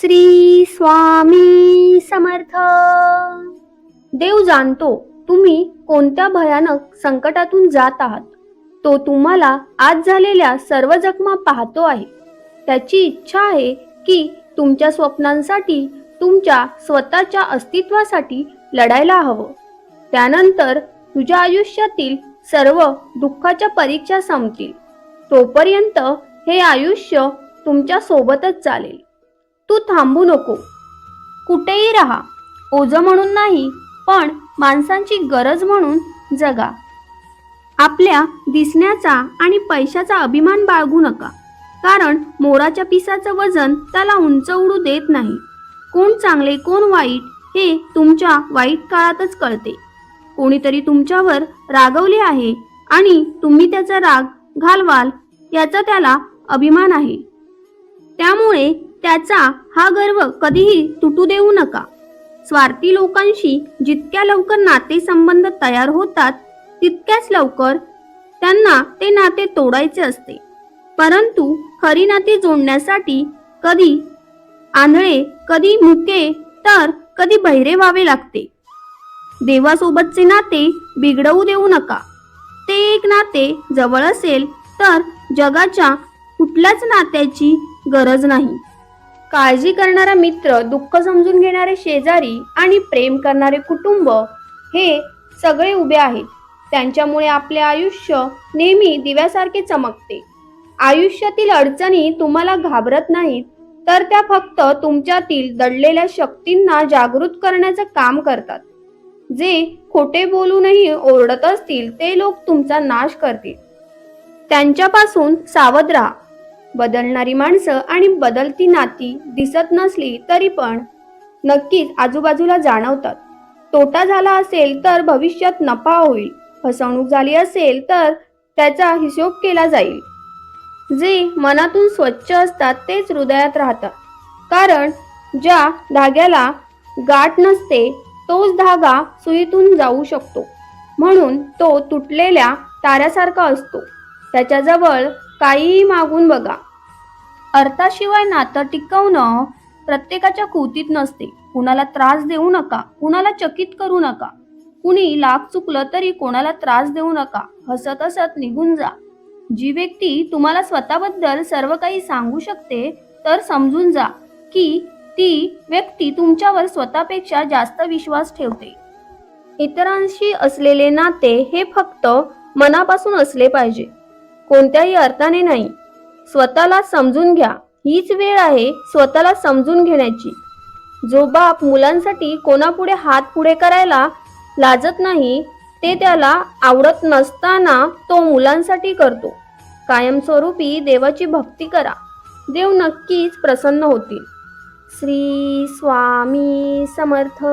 श्री स्वामी समर्थ. देव जाणतो तुम्ही कोणत्या भयानक संकटातून जात आहात. तो तुम्हाला आज झालेल्या सर्व जखमा पाहतो आहे. त्याची इच्छा आहे की तुमच्या स्वप्नांसाठी तुमच्या स्वतःच्या अस्तित्वासाठी लढायला हवं. त्यानंतर तुझ्या आयुष्यातील सर्व दुःखाच्या परीक्षा संपतील. तोपर्यंत हे आयुष्य तुमच्या सोबतच चालेल. तू थांबू नको. कुठेही राहा. ओझं म्हणून नाही पण माणसांची गरज म्हणून जगा. आपल्या दिसण्याचा आणि पैशाचा अभिमान बाळगू नका. कारण मोराच्या पिसाचं वजन त्याला उंच उडू देत नाही. कोण चांगले कोण वाईट हे तुमच्या वाईट काळातच कळते. कोणीतरी तुमच्यावर रागवले आहे आणि तुम्ही त्याचा राग घालवाल याचा त्याला अभिमान आहे. त्यामुळे त्याचा हा गर्व कधीही तुटू देऊ नका. स्वार्थी लोकांशी जितक्या लवकर नातेसंबंध तयार होतात तितक्याच लवकर त्यांना ते नाते तोडायचे असते. परंतु खरी नाती जोडण्यासाठी कधी आंधळे कधी मुके तर कधी बहिरे व्हावे लागते. देवासोबतचे नाते बिघडवू देऊ नका. ते एक नाते जवळ असेल तर जगाच्या कुठल्याच नात्याची गरज नाही. काळजी करणारा मित्र दुःख समजून घेणारे शेजारी आणि प्रेम करणारे कुटुंब हे सगळे उभे आहेत. त्यांच्यामुळे आपले आयुष्य नेहमी दिव्यासारखे चमकते. आयुष्यातील अडचणी तुम्हाला घाबरत नाहीत तर त्या फक्त तुमच्यातील दडलेल्या शक्तींना जागृत करण्याचं काम करतात. जे खोटे बोलूनही ओरडत असतील ते लोक तुमचा नाश करतील. त्यांच्यापासून सावध राहा. बदलणारी माणसं आणि बदलती नाती दिसत नसली तरी पण नक्कीच आजूबाजूला जाणवतात. तोटा झाला असेल तर भविष्यात नफा होईल. फसवणूक झाली असेल तर त्याचा हिशोब केला जाईल. जे मनातून स्वच्छ असतात तेच हृदयात राहतात. कारण ज्या धाग्याला गाठ नसते तोच धागा सुईतून जाऊ शकतो. म्हणून तो तुटलेल्या ताऱ्यासारखा असतो. त्याच्याजवळ काहीही मागून बघा. अर्थाशिवाय नातं टिकवणं प्रत्येकाच्या कृतीत नसते. कुणाला त्रास देऊ नका कुणाला चकित करू नका. कुणी लाख चुकलं तरी कोणाला त्रास देऊ नका हसत हसत निघून जा. जी व्यक्ती तुम्हाला स्वतःबद्दल सर्व काही सांगू शकते तर समजून जा की ती व्यक्ती तुमच्यावर स्वतःपेक्षा जास्त विश्वास ठेवते. इतरांशी असलेले नाते हे फक्त मनापासून असले पाहिजे. कोणत्याही अर्थाने नाही. स्वतःला समजून घ्या. हीच वेळ आहे स्वतःला समजून घेण्याची. जो बाप मुलांसाठी कोणापुढे हात पुढे करायला लाजत नाही ते त्याला आवडत नसताना तो मुलांसाठी करतो. कायमस्वरूपी देवाची भक्ती करा. देव नक्कीच प्रसन्न होतील. श्री स्वामी समर्थ.